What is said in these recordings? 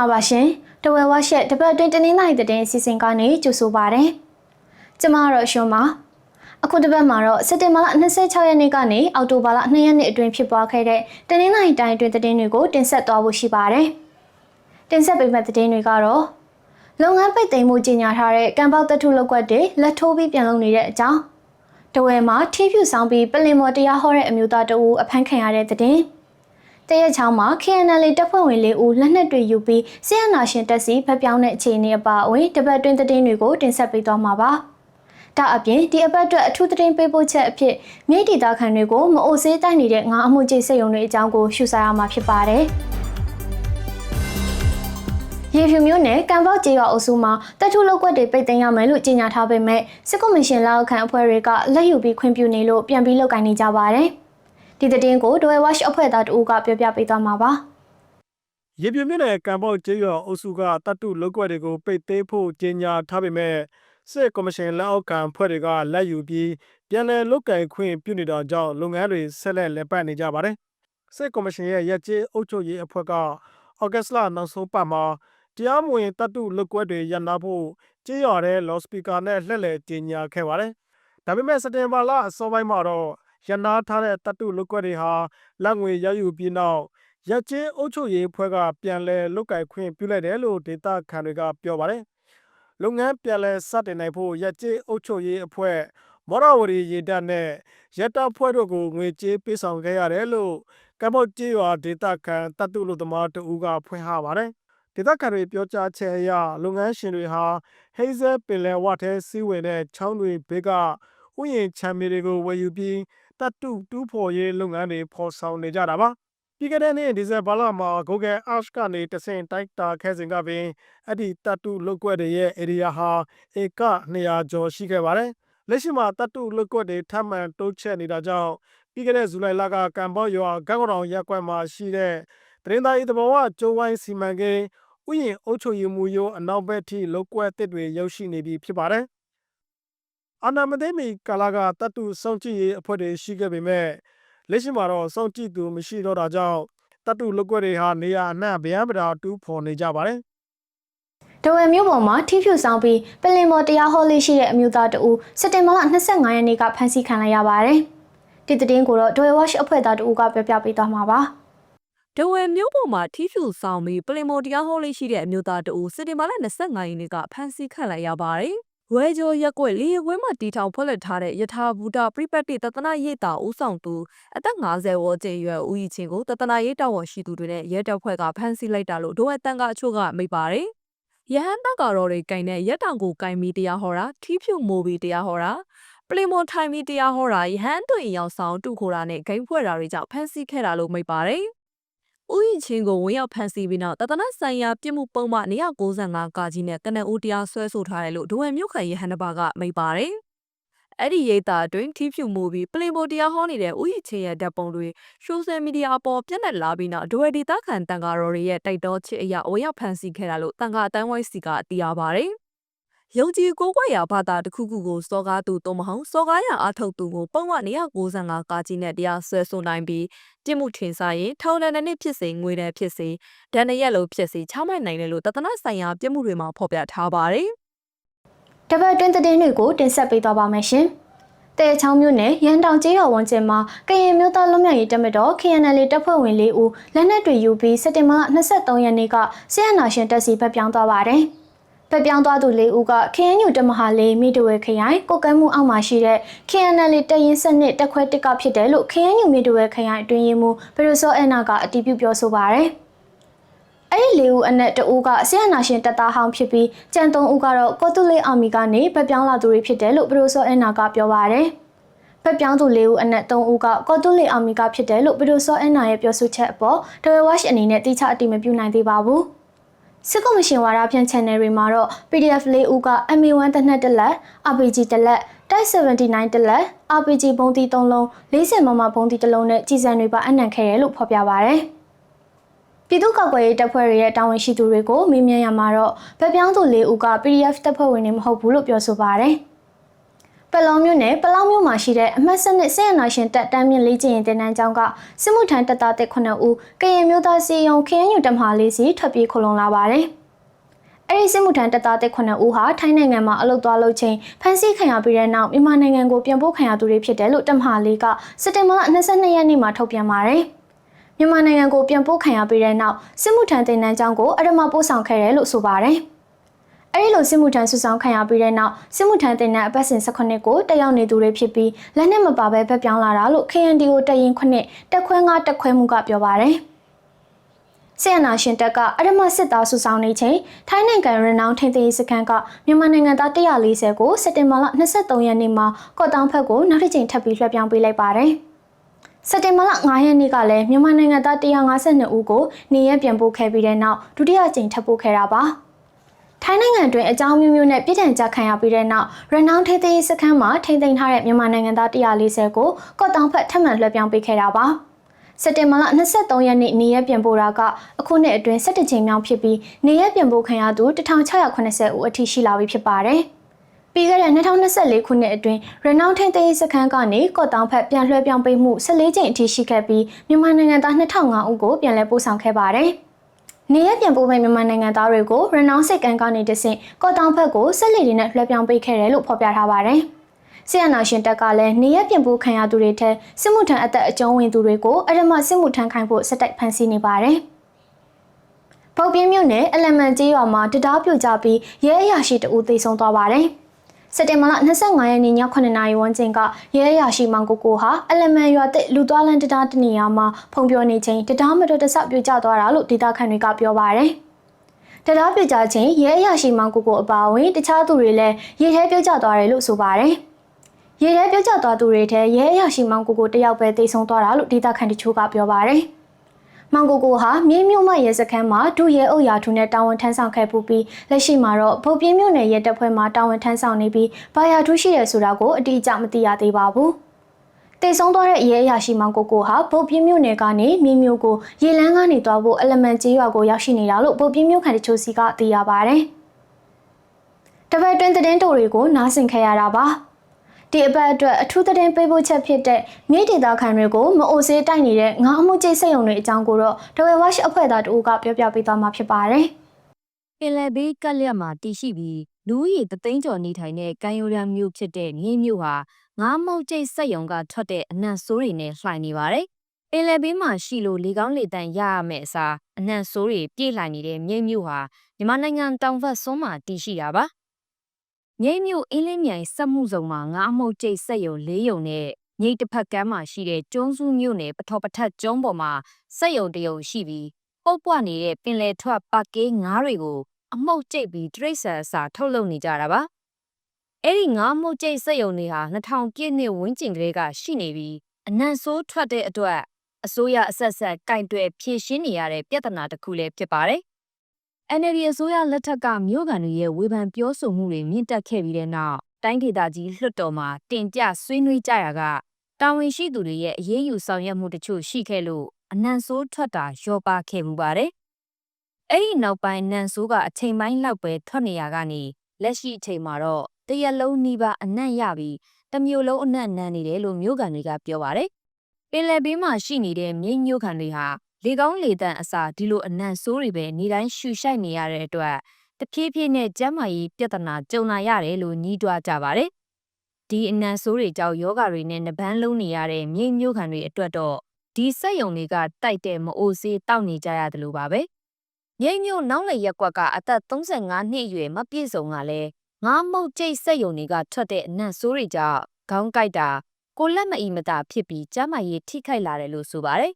မင်္ဂလာပါရှင်တဝဲဝါရှက်တပတ်အတွင်းတနင်္လာရီသတင်းအစီအစဉ်ကနေကြိုဆိုပါရစေကျမကတော့ရှွန်ပါအခုတစ်ပတ်မှာတော့စက်တင်ဘာလ26ရက်နေ့ကနေအောက်တိုဘာလ2ရက်နေ့အတွင်းဖြစ်ပွားခဲ့တဲ့တနင်္လာရီတိုင်းအတွင်းသတင်းတွေကိုတင်ဆက်သွားဖို့ရှိပါတယ်တင်ဆက်ပေးမယ့်သတင်းတွေကတော့လုပ်ငန်းပိတ်သိမ်းမှုကြီးညာထားတဲ့ကံပေါက်တထုလောက်ကွက်တွေလက်ထိုးပြီးပြန်လုပ်နေတဲ့အကြောင်းတဝဲမှာထီးဖြူဆောင်ပြီးပလင်မော်တရားဟောတဲ့အမျိုးသားတအူအဖမ်းခံရတဲ့သတင်း တရက်ချောင်းမှာ KNL တပ်ဖွဲ့ဝင်လေးဦးလက်နက်တွေယူပြီးဆီယနာရှင်တက်စီဖက်ပြောင်းတဲ့အခြေအနေအပါအဝင်တပတ်တွင်းသတင်းတွေကိုတင်ဆက်ပေးသွားမှာပါ။ဒါအပြင်ဒီအပတ်အတွက်အထူးသတင်းပေးပို့ချက်အဖြစ်မြေတီသားခံတွေကိုမအိုဆေးတိုက်နေတဲ့ငါအမှုကြီးစိတ်ယုံတွေအကြောင်းကိုရှုစားရမှာဖြစ်ပါတယ်။ရေဖြူမျိုးနဲ့ကံပေါက်ကျေးရွာအုပ်စုမှာတက်ထုလောက်ကွက်တွေပိတ်သိမ်းရမယ်လို့ကြေညာထားပေမဲ့စစ်ကော်မရှင်လက်အောက်ခံအဖွဲ့တွေကလက်ယူပြီးခွင့်ပြုနေလို့ပြန်ပြီးလုပ်ကိုင်နေကြပါတယ်။ ဒီသတင်းကိုဒွယ်ဝါရှ်အဖွဲ့သားတဦးကပြောပြပေးသွားမှာပါ။ရေပြင်းမြင့်တဲ့ကံပေါက်ကျေးရွာအုပ်စုကတတ်တုလောက်ကွက်တွေကိုပိတ်သိမ်းဖို့ကြေညာထားပေမဲ့စစ်ကော်မရှင်လက်အောက်ခံဖွဲ့တွေကလက်ယူပြီးပြန်လည်လုတ်ကင်ခွင့်ပြုနေတာကြောင့်လုပ်ငန်းတွေဆက်လက်လက်ပတ်နေကြပါတယ်။စစ်ကော်မရှင်ရဲ့ရက်ကျေးအုပ်ချုပ်ရေးအဖွဲ့ကဩဂတ်စ်လနောက်ဆုံးပတ်မှာတရားမဝင်တတ်တုလောက်ကွက်တွေရပ်နာဖို့ကြေးရွာတဲ့လော်စပီကာနဲ့လှည့်လည်ကြေညာခဲ့ပါတယ်။ဒါပေမဲ့စက်တင်ဘာလအစောပိုင်းမှာတော့ ရန်နာထားတဲ့တတ်တုလုကွက်တွေဟာလက်ငွေရယူပြီးနောက်ရက်ချင်းအုပ်ချုပ်ရေးဖွဲ့ကပြန်လည်လုတ်ကင်ခွင့်ပြုလိုက်တယ်လို့ဒေတာခန်တွေကပြောပါတယ်။လုပ်ငန်းပြန်လည်စတင်နိုင်ဖို့ရက်ချင်းအုပ်ချုပ်ရေးအဖွဲ့မော်ရဝရီရေတပ်နဲ့ရက်တပ်ဖွဲ့တို့ကိုငွေကြေးပေးဆောင်ခဲ့ရတယ်လို့ကမ္ဘောကြေးရွာဒေတာခန်တတ်တုလုသမားတဦးကဖွင့်ဟပါတယ်။ဒေသခံတွေပြောကြားချက်အရလုပ်ငန်းရှင်တွေဟာဟိဇဲပင်လယ်ဝထဲစီးဝင်တဲ့ချောင်းတွေဘေးကဥယျာဉ်ချမ်းမြေတွေကိုဝယ်ယူပြီး တတ်တုတူးဖော်ရေးလုပ်ငန်းတွေဖော်ဆောင်နေကြတာပါပြီးခဲ့တဲ့နှစ်ဒီဇင်ဘာလမှာ Google Earth ကနေတဆင့်တိုက်တာခဲ့စဉ်ကပင်အဲ့ဒီတတ်တုလုပ်ကွက်တွေရဲ့ area ဟာဧက200ကျော်ရှိခဲ့ပါတယ်လက်ရှိမှာတတ်တုလုပ်ကွက်တွေထပ်မံတိုးချဲ့နေတာကြောင့်ပြီးခဲ့တဲ့ဇူလိုင်လကကံဘောရွာကံကောင်ရက်ကွက်မှာရှိတဲ့တရင်သားဤတဘောဝကျိုးဝိုင်းစီမံကိန်းဥယျာဉ်အုပ်ချုပ်ရေးမှုရိုးအနောက်ဘက်ထိလောက်ကွက်တစ်တွေရောက်ရှိနေပြီဖြစ်ပါတယ် အာနာမသိမီကာလာကတတ်တူစောင့်ကြည့်ရေးအဖွဲ့တွေရှိခဲ့ပေမဲ့လက်ရှိမှာတော့စောင့်ကြည့်သူမရှိတော့တာကြောင့်တတ်တူလုပ်ကွက်တွေဟာနေရာအနှံ့ဗျံပဒါတူးဖော်နေကြပါတယ်ဒဝယ်မြို့ပေါ်မှာထီးဖြူဆောင်ပြီးပလင်မော်တရားဟောလေးရှိတဲ့အမျိုးသားတဦးစက်တင်ဘာလ25ရက်နေ့ကဖမ်းဆီးခံလိုက်ရပါတယ်။ဒီသတင်းကိုတော့ဒဝယ်ဝါရှ်အဖွဲ့သားတဦးကပြောပြပေးသွားမှာပါ။ဒဝယ်မျိုးပေါ်မှာထီးဖြူဆောင်ပြီးပလင်မိုတရားဟောလေးရှိတဲ့အမျိုးသားတဦးစက်တင်ဘာလ25ရက်နေ့ကဖမ်းဆီးခံလိုက်ရပါတယ်။ ဝဲကျော်ရက်ကွက်လေရွယ်မှာတီထောင်ဖွက်လက်ထားတဲ့ယထာဘူတာပြိပတ်တိတသနာရိပ်တာဦးဆောင်သူအသက်50ဝန်းကျင်ရွယ်ဦးကြီးချင်းကိုတသနာရိပ်တာဝန်ရှိသူတွေနဲ့ရဲတပ်ဖွဲ့ကဖမ်းဆီးလိုက်တာလို့ဒိုဝဲတန်ကအချို့ကမိပါတယ်။ရဟန်းတကာတော်တွေကင်တဲ့ရက်တောင်ကိုကင်မီတရားဟောတာထီးဖြူမိုးပြီးတရားဟောတာပလီမွန်ထိုင်မီတရားဟောတာရဟန်းတွင်ရောက်ဆောင်တူခိုတာနဲ့ဂိမ်းဖွဲ့တာတွေကြောင့်ဖမ်းဆီးခဲ့တာလို့မိပါတယ်။ ဦးရင်ချင်းကိုဝင်ရောက်ဖမ်းဆီးပြီးနောက်တသနာဆိုင်ရာပြစ်မှုပုံမှန်195ကာကြီးနဲ့ကနဦးတရားစွဲဆိုထားတယ်လို့ဒိုဝဲမြို့ခံရဟန္တာဘာကမိပါတယ်။အဲ့ဒီရိတ်တာအတွင်းထီးဖြူမှုပြီးပလင်ပိုတရားဟောနေတဲ့ဦးရင်ချင်းရဲ့ဓာတ်ပုံတွေဆိုရှယ်မီဒီယာအပေါ်ပြန့်နှံ့လာပြီးနောက်ဒိုဝဲဒေတာခံတန်ကာတော်တွေရဲ့တိုက်တော်ချစ်အရာဝင်ရောက်ဖမ်းဆီးခဲ့တာလို့တန်ကာအတန်းဝိုင်းစီကသိရပါတယ်။ ယုံကြည်ကိုးကွယ်ရာဘာသာတစ်ခုခုကိုစောကားသူသို့မဟုတ်စောကားရာအထုတ်သူကိုပုံမှန်195ကာကြီးနဲ့တရားစွဲဆိုနိုင်ပြီးတိမှုထင်ရှားရင်ထောင်ဒဏ်နှစ်နှစ်ဖြစ်စေငွေဒဏ်ဖြစ်စေဒဏ်ရက်လိုဖြစ်စေချမှတ်နိုင်တယ်လို့တသနာဆိုင်ရာပြစ်မှုတွေမှာဖော်ပြထားပါတယ်။တပတ်တွင်းသတင်းတွေကိုတင်ဆက်ပေးသွားပါမယ်ရှင်။တဲချောင်းမြို့နယ်ရန်တောင်ကျေးရွာဝန်ကျင်မှာကရင်မျိုးသားလွတ်မြောက်ရေးတပ်မတော် KNL တပ်ဖွဲ့ဝင်၄ဦးလက်နက်တွေယူပြီးစက်တင်ဘာ23ရက်နေ့ကဆီယနာရှင်တပ်စီဘက်ပြောင်းသွားပါတယ်။ ဖက်ပြောင်းသွားသူ၄ဦးက KNU တမဟာလေးမိတဝဲခရိုင်ကိုကဲမှုအောက်မှာရှိတဲ့ KNL တရင်စနစ်တက်ခွဲတစ်ကဖြစ်တယ်လို့ KNU မိတဝဲခရိုင်အတွင်းရေးမှူးပရိုဆောအနာကအတည်ပြုပြောဆိုပါရယ်အဲ့ဒီလေးဦးအနက်တဦးကဆီယနာရှင်တပ်သားဟောင်းဖြစ်ပြီးကြံသုံးဦးကတော့ကော်တူလေးအာမီကနေဖက်ပြောင်းလာသူတွေဖြစ်တယ်လို့ပရိုဆောအနာကပြောပါရယ်ဖက်ပြောင်းသူလေးဦးအနက်3ဦးကကော်တူလီအာမီကဖြစ်တယ်လို့ပရိုဆောအန်နာရဲ့ပြောဆိုချက်အပေါ်ဒဝဲဝါရှ်အနေနဲ့တိကျအတိမပြုနိုင်သေးပါဘူး။ စစ်ကော်မရှင်ဝါဒဖြန့် channel တွေမှာတော့ PDF လေးဦးက MA1 တနက်တစ်လက် RPG တစ်လက်တိုက်79တစ်လက် RPG ဘုံတီ3လုံး40မမဘုံတီတစ်လုံးနဲ့ကြီးစံတွေပါအနံ့ခဲ့တယ်လို့ဖော်ပြပါဗျ။ပြည်သူ့ကောက်ွယ်ရေးတပ်ဖွဲ့တွေရဲ့တာဝန်ရှိသူတွေကိုမေးမြန်းရမှာတော့ဗပြောင်းသူ၄ဦးက PDF တပ်ဖွဲ့ဝင်တွေမဟုတ်ဘူးလို့ပြောဆိုပါဗျ။ ပလောမျိုးနဲ့ပလောမျိုးမှာရှိတဲ့အမှတ်စနစ်ဆေးရနာရှင်တက်တန်းမြင့်လေးကျင်ရင်တင်တန်းကျောင်းကစစ်မှုထမ်းတပ်သားတစ်9ဦးကရင်မျိုးသားစီယုံခရမ်းယူတမဟာလေးစီထွက်ပြေးခိုလုံလာပါတယ်။အဲဒီစစ်မှုထမ်းတပ်သားတစ်9ဦးဟာထိုင်းနိုင်ငံမှာအလုပ်သွားလုပ်ချိန်ဖမ်းဆီးခံရပြီးတဲ့နောက်မြန်မာနိုင်ငံကိုပြန်ပို့ခံရသူတွေဖြစ်တယ်လို့တမဟာလေးကစက်တင်ဘာလ22ရက်နေ့မှာထုတ်ပြန်ပါတယ်။မြန်မာနိုင်ငံကိုပြန်ပို့ခံရပြီးတဲ့နောက်စစ်မှုထမ်းတင်တန်းကျောင်းကိုအရမပို့ဆောင်ခဲ့တယ်လို့ဆိုပါတယ်။ အဲဒီလိုစစ်မှုထမ်းဆူဆောင်းခံရပြီးတဲ့နောက်စစ်မှုထမ်းတင်တဲ့အပတ်စဉ်18ကိုတက်ရောက်နေသူတွေဖြစ်ပြီးလက်နဲ့မပါဘဲဗက်ပြောင်းလာတာလို့ KNDO တရင်ခွနှစ်တက်ခွဲ9တက်ခွဲမှုကပြောပါတယ်။ဆီယနာရှင်တက်ကအရမစစ်သားဆူဆောင်းနေချိန်ထိုင်းနိုင်ငံရနောင်းထင်းသိမ်းစခန်းကမြန်မာနိုင်ငံသား140ကိုစက်တင်ဘာလ23ရက်နေ့မှာကော့တောင်ဖက်ကိုနောက်တစ်ကြိမ်ထပ်ပြီးလွှဲပြောင်းပေးလိုက်ပါတယ်။စက်တင်ဘာလ9ရက်နေ့ကလည်းမြန်မာနိုင်ငံသား152ဦးကိုနေရပြန်ပို့ခဲ့ပြီးတဲ့နောက်ဒုတိယကြိမ်ထပ်ပို့ခဲ့တာပါ။ ထိုင်းနိုင်ငံတွင်အကြောင်းမျိုးမျိုးနဲ့ပြည်ထန်ကြခံရပြီးတဲ့နောက်ရနောင်းထေးသေးစခန်းမှာထိန်းသိမ်းထားတဲ့မြန်မာနိုင်ငံသား140ကိုကော့တောင်ဖက်ထပ်မံလွှဲပြောင်းပေးခဲ့တာပါစက်တင်ဘာလ23ရက်နေ့နေရက်ပြန်ပို့တာကအခုနှစ်အတွင်း17ချိန်မြောက်ဖြစ်ပြီးနေရက်ပြန်ပို့ခံရသူ1680ဦးအထိရှိလာပြီဖြစ်ပါတယ်ပြီးခဲ့တဲ့2024ခုနှစ်အတွင်းရနောင်းထင်းသေးစခန်းကနေကော့တောင်ဖက်ပြန်လွှဲပြောင်းပေးမှု14ကြိမ်အထိရှိခဲ့ပြီးမြန်မာနိုင်ငံသား2005ဦးကိုပြန်လည်ပို့ဆောင်ခဲ့ပါတယ်။ နေရပြန်ပို့မဲ့မြန်မာနိုင်ငံသားတွေကိုရနောင်းစိတ်ကန်ကနေတဆင့်ကော့တောင်ဘက်ကိုဆက်လက်တွေနဲ့လွှဲပြောင်းပေးခဲ့တယ်လို့ဖော်ပြထားပါတယ်။ဆီယနာရှင်တက်ကလည်းနေရပြန်ပို့ခံရသူတွေထက်စစ်မှုထမ်းအသက်အကျုံးဝင်သူတွေကိုအရမစစ်မှုထမ်းခိုင်းဖို့စက်တိုက်ဖမ်းဆီးနေပါတယ်။ပုတ်ပြင်းမြို့နယ်အလမန်ကျေးရွာမှာတံတားပြိုကျပြီးရဲအရာရှိတအူသေဆုံးသွားပါတယ်။ စက်တင်ဘာလ25ရက်နေ့ည9:00နာရီဝန်းကျင်ကရဲရရှိမောင်ကိုကိုဟာအလမန်ရွာတဲ့လူသွားလန်းတရားတနေရာမှာဖုံပြောနေချိန်တရားမတော်တဆပြိုကျသွားတာလို့ဒေသခံတွေကပြောပါတယ်။တရားပြိုကျချိန်ရဲရရှိမောင်ကိုကိုအပါအဝင်တခြားသူတွေလည်းရေထဲပြုတ်ကျသွားတယ်လို့ဆိုပါတယ်။ရေထဲပြုတ်ကျသွားသူတွေထဲရဲရရှိမောင်ကိုကိုတယောက်ပဲတိတ်ဆုံးသွားတာလို့ဒေသခံတချို့ကပြောပါတယ်။ မောင်ကိုကိုဟာမြေမြို့မရဲစခန်းမှာဒုရဲအုပ်ရာထူးနဲ့တာဝန်ထမ်းဆောင်ခဲ့ပူပြီးလက်ရှိမှာတော့ဗုတ်ပြင်းမြို့နယ်ရဲတပ်ဖွဲ့မှာတာဝန်ထမ်းဆောင်နေပြီးဘာယာထူးရှိရဆိုတာကိုအတိအကျမသိရသေးပါဘူး။တေဆုံးသွားတဲ့ရဲအရာရှိမောင်ကိုကိုဟာဗုတ်ပြင်းမြို့နယ်ကနေမြေမြို့ကိုရေလန်းကနေသွားဖို့အလမန်ကျေးရွာကိုရောက်ရှိနေတာလို့ဗုတ်ပြင်းမြို့ခံတချို့စီကသိရပါဗျ။တပတ်တွင်သတင်းတိုတွေကိုနားဆင်ခဲ့ရတာပါ။ ဒီအပတ်အတွက်အထူးသတင်းပေးပို့ချက်ဖြစ်တဲ့မြေဒေသခံတွေကိုမအိုစေးတိုက်နေတဲ့ငါအမှုကျိတ်စိတ်ုံတွေအကြောင်းကိုတော့ဒဝဲဝါရှ်အဖွဲ့သားတို့ကပြောပြပေးသွားမှာဖြစ်ပါတယ်။ပင်လယ်ဘေးကက်လက်မှာတည်ရှိပြီးလူဦးရေတသိန်းကျော်နေထိုင်တဲ့ကံရိုးရမ်းမြို့ဖြစ်တဲ့မြေမြို့ဟာငါးမုတ်ကျိတ်စိတ်ုံကထွက်တဲ့အနံ့ဆိုးတွေနဲ့လှိုင်နေပါတယ်။ပင်လယ်ဘေးမှာရှိလို့လေကောင်းလေတန်ရရမယ့်အစားအနံ့ဆိုးတွေပြေးလှိုင်နေတဲ့မြေမြို့ဟာမြန်မာနိုင်ငံတောင်ဘက်စွန်းမှာတည်ရှိတာပါ။ မြိတ်မြို့အင်းလင်းမြိုင်စက်မှုစုံမှာငါးမှုတ်ကျိတ်စက်ယုံ၄ယုံနဲ့မြိတ်တစ်ဖက်ကမ်းမှာရှိတဲ့ကျွန်းစုမြို့နယ်ပထော်ပထက်ကျွန်းပေါ်မှာစက်ယုံတယုံရှိပြီးပုတ်ပွားနေတဲ့ပင်လယ်ထွက်ပါကေးငါးတွေကိုအမှုတ်ကျိတ်ပြီးတရိတ်ဆန်အစာထုတ်လုပ်နေကြတာပါအဲ့ဒီငါးမှုတ်ကျိတ်စက်ယုံတွေဟာ2000ပြည့်နှစ်ဝန်းကျင်ကလေးကရှိနေပြီးအနံ့ဆိုးထွက်တဲ့အတွက်အစိုးရအဆက်ဆက်ကင်တွယ်ဖြည့်ရှင်းနေရတဲ့ပြဿနာတစ်ခုလည်းဖြစ်ပါတယ် NLD အစိုးရလက်ထက်ကမြို့ကန်တွေရဲ့ဝေဖန်ပြောဆိုမှုတွေမြင့်တက်ခဲ့ပြီးတဲ့နောက်တိုင်းဒေသကြီးလွှတ်တော်မှာတင်ပြဆွေးနွေးကြရကတာဝန်ရှိသူတွေရဲ့အရေးယူဆောင်ရွက်မှုတချို့ရှိခဲ့လို့အနံဆိုးထွက်တာလျော့ပါခဲ့မှုပါတယ်။အဲ့ဒီနောက်ပိုင်းနန်ဆိုးကအချိန်ပိုင်းလောက်ပဲထွက်နေရကနေလက်ရှိအချိန်မှာတော့တရက်လုံးနှီးပါအနံ့ရပြီးတမျိုးလုံးအနံ့နန်းနေတယ်လို့မြို့ကန်တွေကပြောပါတယ်။ပင်လယ်ဘေးမှာရှိနေတဲ့မြိတ်မြို့ကန်တွေဟာ လေကောင်းလေတန့်အစာဒီလိုအနံ့ဆိုးတွေပဲနေတိုင်းရှူရှိုက်နေရတဲ့အတွက်တဖြည်းဖြည်းနဲ့ကျန်းမာရေးပြဿနာကြုံလာရတယ်လို့ညှိတွားကြပါတယ်။ဒီအနံ့ဆိုးတွေကြောင့်ယောဂတွေနဲ့နှပန်းလုံးနေရတဲ့မြိတ်မျိုးခံတွေအတွက်တော့ဒီစက်ယုံတွေကတိုက်တဲ့မအိုစေးတောက်နေကြရတယ်လို့ပါပဲ။မြိတ်မျိုးနောက်လေရက်ကွက်ကအသက်35နှစ်အရွယ်မပြည့်စုံကလည်းငါးမုတ်ကျိတ်စက်ယုံတွေကထွက်တဲ့အနံ့ဆိုးတွေကြောင့်ခေါင်းကိုက်တာကိုလက်မအီမတာဖြစ်ပြီးကျန်းမာရေးထိခိုက်လာတယ်လို့ဆိုပါတယ်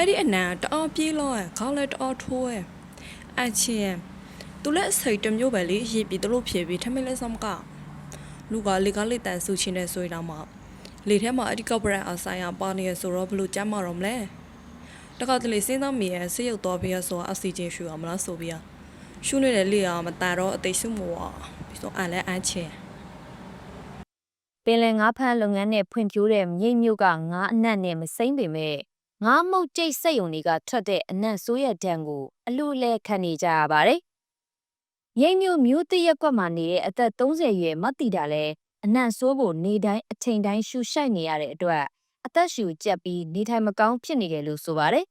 အဲ့ဒီအနံတအားပြေးလို့ခေါင်းလည်းတအားထိုးရဲ့အချင်းသူလည်းစိတ်တမျိုးပဲလေရေးပြီးသူတို့ဖြေပြီးထမင်းလည်းစမကလူကလေကလေတန်ဆူချင်းနဲ့ဆိုရတော့မှလေထဲမှာအဒီကော့ဘရန်အဆိုင်ရပါနေရဆိုတော့ဘလို့ကြမ်းမတော့မလဲတခါတလေစဉ်းစားမိရဲ့ဆေးရုပ်တော်ပြရဆိုအောက်ဆီဂျင်ရှူအောင်မလားဆိုပြီးရှူနေတဲ့လေအောင်မတန်တော့အသိရှုမို့ပြီးဆိုအန်လည်းအချင်းပင်လယ်ငါးဖမ်းလုပ်ငန်းနဲ့ဖွံ့ဖြိုးတဲ့မြိတ်မြို့ကငါးအနက်နဲ့မစိမ့်ပေမဲ့ ငါးမုတ်ကျိတ်စက်ယုံတွေကထွက်တဲ့အနံ့ဆိုးရဒဏ်ကိုအလူလဲခံနေကြရပါတယ်။မြိတ်မျိုးမျိုးတရက်ကွက်မှာနေတဲ့အသက်30ရွယ်မတ်တီတာလဲအနံ့ဆိုးဖို့နေတိုင်းအချိန်တိုင်းရှူရှိုက်နေရတဲ့အတွက်အသက်ရှူကျက်ပြီးနေထိုင်မကောင်းဖြစ်နေတယ်လို့ဆိုပါတယ်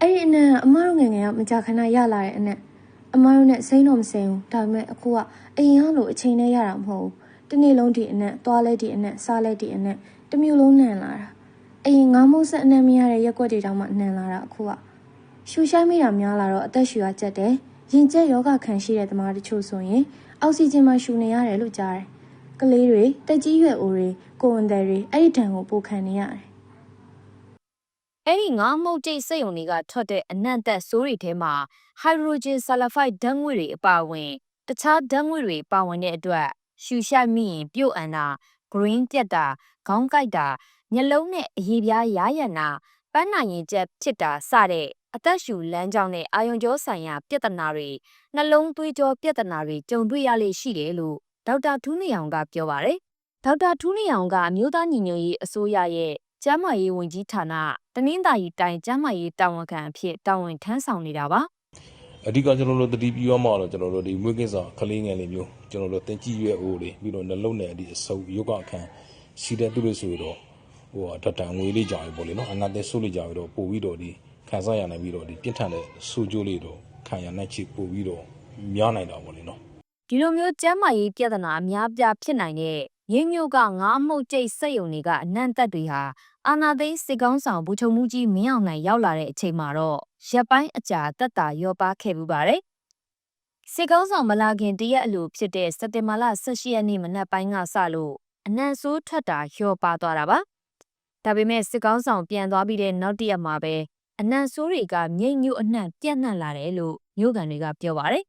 အဲ့ဒီအနံ့ကအမတို့ငယ်ငယ်ကမကြခဏရလာတဲ့အနံ့အမတို့နဲ့စိမ့်တော့မစိမ့်ဘူးဒါပေမဲ့အခုကအရင်ကလိုအချိန်နဲ့ရတာမဟုတ်ဘူးတစ်နေ့လုံးဒီအနံ့သွားလဲဒီအနံ့စားလဲဒီအနံ့တစ်မျိုးလုံးနှံလာတာ အရင်ငါးမိုးဆက်အနံ့မရတဲ့ရက်ွက်တွေတောင်မှနှံလာတာအခုကရှူရှိုင်းမိတာများလာတော့အသက်ရှူရကျက်တယ်ရင်ကျက်ယောဂခံရှိတဲ့သမားတချို့ဆိုရင်အောက်ဆီဂျင်မှရှူနေရတယ်လို့ကြားတယ်ကလေးတွေတက်ကြီးရွယ်အိုတွေကိုယ်ဝန်သည်တွေအဲ့ဒီဒဏ်ကိုပိုခံနေရတယ်အဲ့ဒီငါးမုတ်ကျိတ်စက်ယုံတွေကထွက်တဲ့အနံ့သက်ဆိုးတွေထဲမှာဟိုက်ဒရိုဂျင်ဆာလဖိုက်ဓာတ်ငွေ့တွေအပါအဝင်တခြားဓာတ်ငွေ့တွေပါဝင်တဲ့အတွက်ရှူရှိုက်မိရင်ပြုတ်အန်တာ green ပြက်တာခေါင်းကိုက်တာမျက်လုံးနဲ့အရည်ပြားရားရံတာပန်းနိုင်ရင်ကျက်ဖြစ်တာစတဲ့အသက်ရှူလမ်းကြောင်းနဲ့အာယုံကြောဆိုင်ရာပြဿနာတွေနှလုံးသွေးကြောပြဿနာတွေကြုံတွေ့ရလေရှိတယ်လို့ဒေါက်တာထူးနေအောင်ကပြောပါတယ်ဒေါက်တာထူးနေအောင်ကအမျိုးသားညီညွတ်ရေးအစိုးရရဲ့ကျန်းမာရေးဝန်ကြီးဌာနတနင်္သာရီတိုင်းကျန်းမာရေးတာဝန်ခံအဖြစ်တာဝန်ထမ်းဆောင်နေတာပါအဓိကကျွန်တော်တို့တတိပြုရမှာတော့ကျွန်တော်တို့ဒီမွေးကင်းစာကလေးငယ်လေးမျိုးကျွန်တော်တို့တင်ကြည့်ရွယ်အိုးတွေပြီးတော့နှလုံးနဲ့ဒီအဆုပ်ယောဂအခန်းရှိတဲ့သူတွေဆိုတော့ ဟိုဓာတ်တန်ငွေလေးကြောင်ပေါ့လေနော်အနာသက်ဆိုးလေးကြောင်ပြီးတော့ပို့ပြီးတော့ဒီခံစားရနိုင်ပြီးတော့ဒီပြင်းထန်တဲ့ဆူကြိုးလေးတော့ခံရနိုင်ချပို့ပြီးတော့များနိုင်တာပေါ့လေနော်ဒီလိုမျိုးကျန်းမာရေးပြဿနာအများပြားဖြစ်နိုင်တဲ့ရင်းမျိုးကငါးမှုတ်ကျိတ်စက်ယုံတွေကအနံ့သက်တွေဟာအာနာသိန်းစစ်ကောင်းဆောင်ဘူချုံမှုကြီးမင်းအောင်နိုင်ရောက်လာတဲ့အချိန်မှာတော့ရက်ပိုင်းအကြာတက်တာရောပါခဲ့ပူပါတယ်စစ်ကောင်းဆောင်မလာခင်တရက်အလိုဖြစ်တဲ့စက်တင်ဘာလ18ရက်နေ့မနက်ပိုင်းကစလို့အနံ့ဆိုးထွက်တာလျော့ပါသွားတာပါ ဒါပေမဲ့စစ်ကောင်းဆောင်ပြန်သွားပြီးတဲ့နောက်တစ်ရက်မှာပဲအနံ့ဆိုးတွေကမြိတ်ညွတ်အနှံ့ပြန့်နှံ့လာတယ်လို့မြို့ကန်တွေကပြောပါတယ်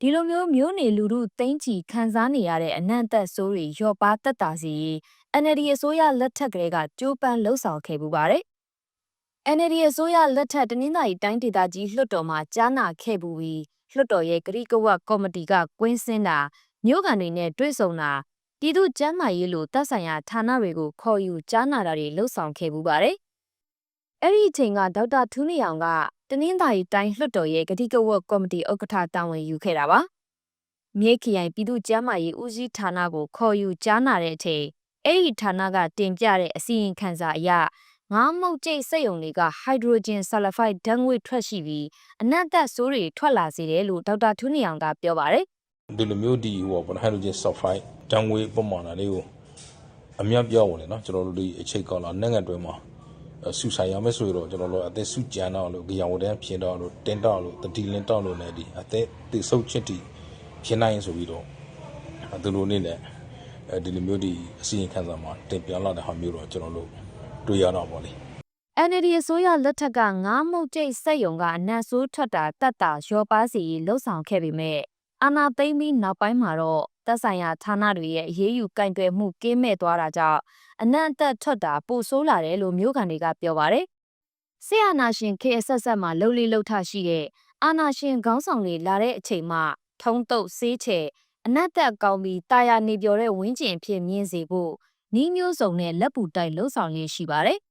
ဒီလိုမျိုးမျိုးနေလူမှုသိမ့်ချီခံစားနေရတဲ့အနံ့သက်ဆိုးတွေရော့ပါတက်တာစီ NLD အစိုးရလက်ထက်ကလေးကကြိုးပမ်းလှုပ်ဆောင်ခဲ့ပူပါတယ်။ NLD အစိုးရလက်ထက်တနင်္သာရီတိုင်းဒေသကြီးလွှတ်တော်မှာကြားနာခဲ့ပူပြီးလွှတ်တော်ရဲ့ကတိကဝတ်ကော်မတီကကွင်းစင်းတာမြို့ကန်တွေနဲ့တွေ့ဆုံတာ ပြည်သူ့ကျန်းမာရေးလိုတပ်ဆိုင်ရာဌာနတွေကိုခေါ်ယူကြားနာတာတွေလှုပ်ဆောင်ခဲ့ပူပါတယ်။အဲ့ဒီအချိန်ကဒေါက်တာထူးနေအောင်ကတနင်္သာရီတိုင်းလွှတ်တော်ရဲ့ကတိကဝတ်ကော်မတီဥက္ကဋ္ဌတာဝန်ယူခဲ့တာပါ။မြေခရိုင်ပြည်သူ့ကျန်းမာရေးဦးစီးဌာနကိုခေါ်ယူကြားနာတဲ့အချိန်အဲ့ဒီဌာနကတင်ပြတဲ့အစီရင်ခံစာအရငါးမုတ်ကျိတ်စက်ယုံတွေကဟိုက်ဒရိုဂျင်ဆာလဖိုက်ဓာတ်ငွေ့ထွက်ရှိပြီးအနံ့သက်ဆိုးတွေထွက်လာစေတယ်လို့ဒေါက်တာထူးနေအောင်ကပြောပါတယ် ဒီလိုမျိုးဒီဟိုပေါ့ဟိုက်ဒရိုဂျင်ဆာလ်ဖိုက်တန်ငွေပုံမှန်တာလေးကိုအများပြောပါလေနော်ကျွန်တော်တို့ဒီအချိန်ကောလာနိုင်ငံတွင်းမှာဆူဆိုင်ရမယ်ဆိုတော့ကျွန်တော်တို့အသက်ဆူကြမ်းတော့လို့ကြောင်ဝတန်းဖြစ်တော့လို့တင်းတော့လို့တတိလင်းတော့လို့လည်းဒီအသက်တိဆုပ်ချစ်တီဖြစ်နိုင်ဆိုပြီးတော့ဒီလိုနေနဲ့အဲဒီလိုမျိုးဒီအစီရင်ခံစာမှာတင်ပြလာတဲ့ဟာမျိုးတော့ကျွန်တော်တို့တွေ့ရတော့ပါလေ NLD အစိုးရလက်ထက်ကငါးမုတ်ကျိတ်စက်ယုံကအနံ့ဆိုးထွက်တာတတ်တာရောပါစီလှုပ်ဆောင်ခဲ့ပေမဲ့ အာနာသိမ့်ပြီးနောက်ပိုင်းမှာတော့သက်ဆိုင်ရာဌာနတွေရဲ့အရေးယူကင်တွယ်မှုကင်းမဲ့သွားတာကြောင့်အနံ့အသက်ထွက်တာပိုဆိုးလာတယ်လို့မြို့ခံတွေကပြောပါတယ်။ဆီယနာရှင် KSS မှာလှုပ်လေးလှုပ်ထရှိတဲ့အာနာရှင်ခေါင်းဆောင်တွေလာတဲ့အချိန်မှထုံးတုပ်ဆေးချေအနက်သက်ကောင်းပြီးတာယာနေပြော်တဲ့ဝင်းကျင်အဖြစ်မြင်စေဖို့နီးမျိုးစုံနဲ့လက်ပူတိုက်လှုပ်ဆောင်ရင်းရှိပါတယ်။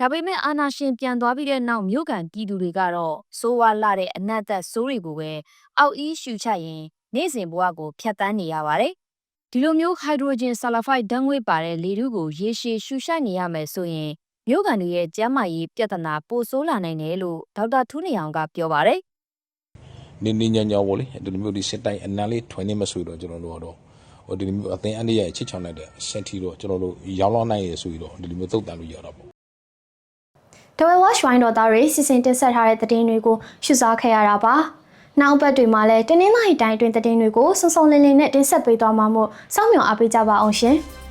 ဒါပေမဲ့အာနာရှင်ပြန်သွားပြီးတဲ့နောက်မြို့ကန်ပြည်သူတွေကတော့စိုးဝါလာတဲ့အနက်သက်ဆိုးတွေကိုပဲအောက်အီးရှူချရင်နေ့စဉ်ဘဝကိုဖျက်ဆီးနေရပါတယ်။ဒီလိုမျိုးဟိုက်ဒရိုဂျင်ဆာလဖိုက်ဓာတ်ငွေ့ပါတဲ့လေထုကိုရေရှည်ရှူရှိုက်နေရမယ်ဆိုရင်မြို့ကန်တွေရဲ့ကျန်းမာရေးပြဿနာပိုဆိုးလာနိုင်တယ်လို့ဒေါက်တာထူးနေအောင်ကပြောပါတယ်နေနေညာညာပေါ့လေဒီလိုမျိုးဒီစစ်တိုင်းအနံလေးထွင်နေမဆိုတော့ကျွန်တော်တို့ကတော့ဟိုဒီလိုမျိုးအသင်းအန္တရာယ်ချစ်ချောင်လိုက်တဲ့အဆင့်ထိတော့ကျွန်တော်တို့ရောင်းလောက်နိုင်ရဆိုပြီးတော့ဒီလိုမျိုးသုတ်တန်လို့ရတာပေါ့ တဝဲဝါရွှိုင်းတော်သားတွေစီစဉ်တင်ဆက်ထားတဲ့သတင်းတွေကိုရှုစားခဲ့ရတာပါ။နောက်ပတ်တွေမှာလည်းတင်းနှင်းလိုက်တိုင်းအတွင်းသတင်းတွေကိုစုံစုံလင်လင်နဲ့တင်ဆက်ပေးသွားမှာမို့စောင့်မျှော်အားပေးကြပါအောင်ရှင်။